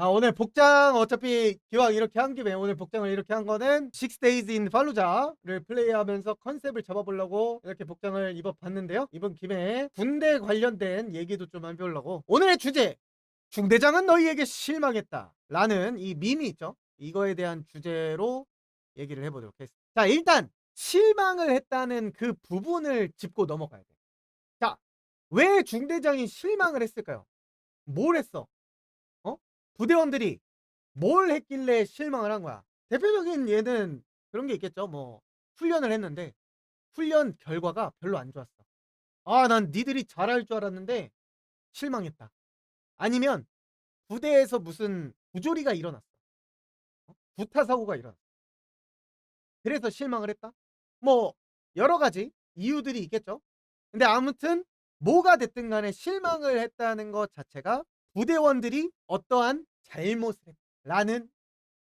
아, 오늘 복장 어차피 기왕 이렇게 한 김에 오늘 복장을 이렇게 한 거는 Six Days in Fallujah를 플레이하면서 컨셉을 잡아보려고 이렇게 복장을 입어봤는데요. 이번 김에 군대 관련된 얘기도 좀 해보려고 오늘의 주제 중대장은 너희에게 실망했다 라는 이 밈이 있죠. 이거에 대한 주제로 얘기를 해보도록 하겠습니다. 자 일단 실망을 했다는 그 부분을 짚고 넘어가야 돼. 자 왜 중대장이 실망을 했을까요? 뭘 했어? 부대원들이 뭘 했길래 실망을 한 거야? 대표적인 예는 그런 게 있겠죠. 뭐 훈련을 했는데 훈련 결과가 별로 안 좋았어. 아, 난 니들이 잘할 줄 알았는데 실망했다. 아니면 부대에서 무슨 부조리가 일어났어. 어? 구타 사고가 일어났어. 그래서 실망을 했다? 뭐 여러 가지 이유들이 있겠죠. 근데 아무튼 뭐가 됐든 간에 실망을 했다는 것 자체가 부대원들이 어떠한 잘못을 했라는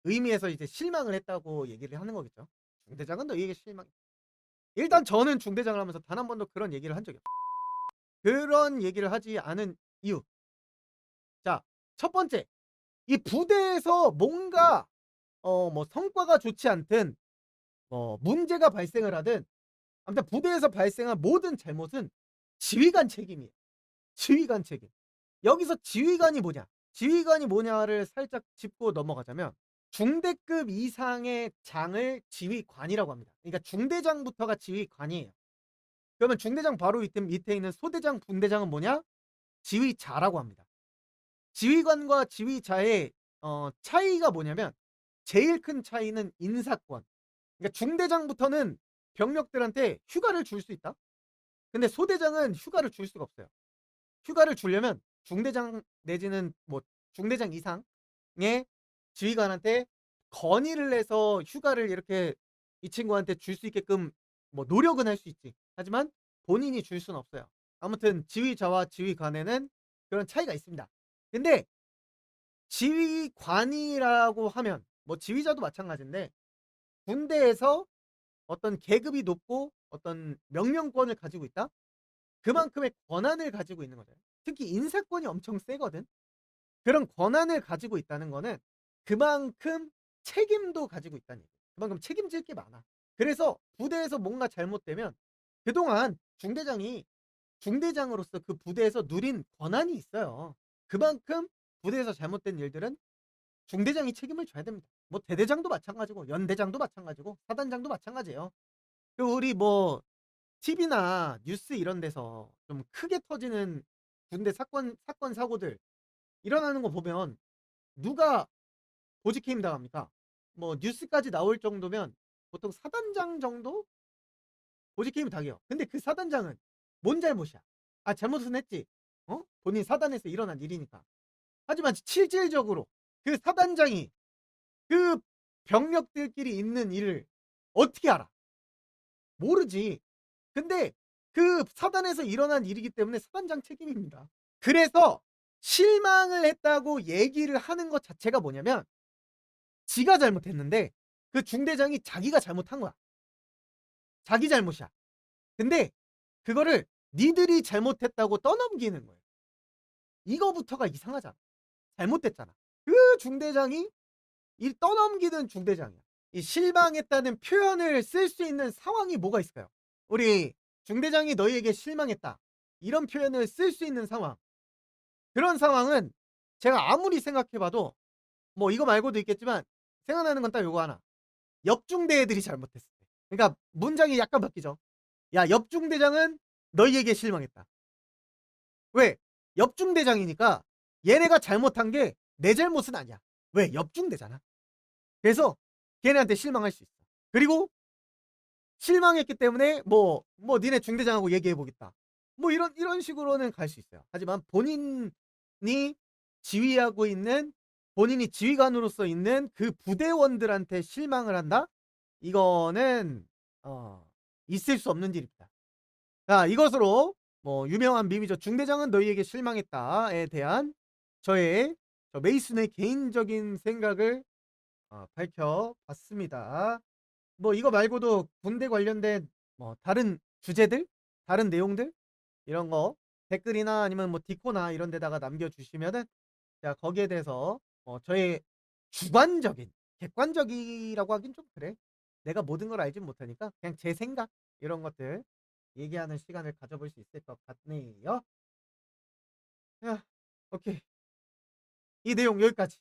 의미에서 이제 실망을 했다고 얘기를 하는 거겠죠. 중대장은 너희에게 실망. 일단 저는 중대장을 하면서 단 한 번도 그런 얘기를 한 적이 없어요. 그런 얘기를 하지 않은 이유. 자, 첫 번째. 이 부대에서 뭔가 어 뭐 성과가 좋지 않든 뭐 문제가 발생을 하든 아무튼 부대에서 발생한 모든 잘못은 지휘관 책임이에요. 지휘관 책임. 여기서 지휘관이 뭐냐? 지휘관이 뭐냐를 살짝 짚고 넘어가자면 중대급 이상의 장을 지휘관이라고 합니다. 그러니까 중대장부터가 지휘관이에요. 그러면 중대장 바로 밑에, 밑에 있는 소대장, 분대장은 뭐냐? 지휘자라고 합니다. 지휘관과 지휘자의 어, 차이가 뭐냐면 제일 큰 차이는 인사권. 그러니까 중대장부터는 병력들한테 휴가를 줄 수 있다. 근데 소대장은 휴가를 줄 수가 없어요. 휴가를 주려면 중대장 내지는 뭐 중대장 이상의 지휘관한테 건의를 해서 휴가를 이렇게 이 친구한테 줄 수 있게끔 뭐 노력은 할 수 있지. 하지만 본인이 줄 수는 없어요. 아무튼 지휘자와 지휘관에는 그런 차이가 있습니다. 근데 지휘관이라고 하면 뭐 지휘자도 마찬가지인데 군대에서 어떤 계급이 높고 어떤 명령권을 가지고 있다? 그만큼의 권한을 가지고 있는 거죠. 특히 인사권이 엄청 세거든. 그런 권한을 가지고 있다는 거는 그만큼 책임도 가지고 있다는 얘기예요. 그만큼 책임질 게 많아. 그래서 부대에서 뭔가 잘못되면 그동안 중대장이 중대장으로서 그 부대에서 누린 권한이 있어요. 그만큼 부대에서 잘못된 일들은 중대장이 책임을 져야 됩니다. 뭐 대대장도 마찬가지고 연대장도 마찬가지고 사단장도 마찬가지예요. 그 우리 뭐 TV나 뉴스 이런 데서 좀 크게 터지는 군대 사건 사건 사고들 일어나는 거 보면 누가 보직해임 당합니까? 뭐 뉴스까지 나올 정도면 보통 사단장 정도 보직해임 당해요. 근데 그 사단장은 뭔 잘못이야? 아 잘못은 했지. 어? 본인 사단에서 일어난 일이니까. 하지만 실질적으로 그 사단장이 그 병력들끼리 있는 일을 어떻게 알아? 모르지. 근데 그 사단에서 일어난 일이기 때문에 사단장 책임입니다. 그래서 실망을 했다고 얘기를 하는 것 자체가 뭐냐면 지가 잘못했는데 그 중대장이 자기가 잘못한 거야. 자기 잘못이야. 근데 그거를 니들이 잘못했다고 떠넘기는 거예요. 이거부터가 이상하잖아. 잘못됐잖아. 그 중대장이 이 떠넘기는 중대장이야. 이 실망했다는 표현을 쓸 수 있는 상황이 뭐가 있을까요? 우리 중대장이 너희에게 실망했다. 이런 표현을 쓸 수 있는 상황. 그런 상황은 제가 아무리 생각해봐도 뭐 이거 말고도 있겠지만 생각나는 건 딱 요거 하나. 옆중대 애들이 잘못했을 때. 그러니까 문장이 약간 바뀌죠. 야, 옆중대장은 너희에게 실망했다. 왜? 옆중대장이니까 얘네가 잘못한 게 내 잘못은 아니야. 왜? 옆중대잖아. 그래서 걔네한테 실망할 수 있어. 그리고 실망했기 때문에 뭐, 뭐, 니네 중대장하고 얘기해 보겠다. 뭐, 이런, 이런 식으로는 갈 수 있어요. 하지만 본인이 지휘하고 있는, 본인이 지휘관으로서 있는 그 부대원들한테 실망을 한다? 이거는, 어, 있을 수 없는 일입니다. 자, 이것으로, 뭐, 유명한 밈이죠. 중대장은 너희에게 실망했다에 대한 저의, 저 메이슨의 개인적인 생각을 어, 밝혀봤습니다. 뭐 이거 말고도 군대 관련된 뭐 다른 주제들, 다른 내용들 이런 거 댓글이나 아니면 뭐 디코나 이런 데다가 남겨주시면은 제가 거기에 대해서 어 저의 주관적인 객관적이라고 하긴 좀 그래. 내가 모든 걸 알진 못하니까 그냥 제 생각 이런 것들 얘기하는 시간을 가져볼 수 있을 것 같네요. 야, 오케이. 이 내용 여기까지.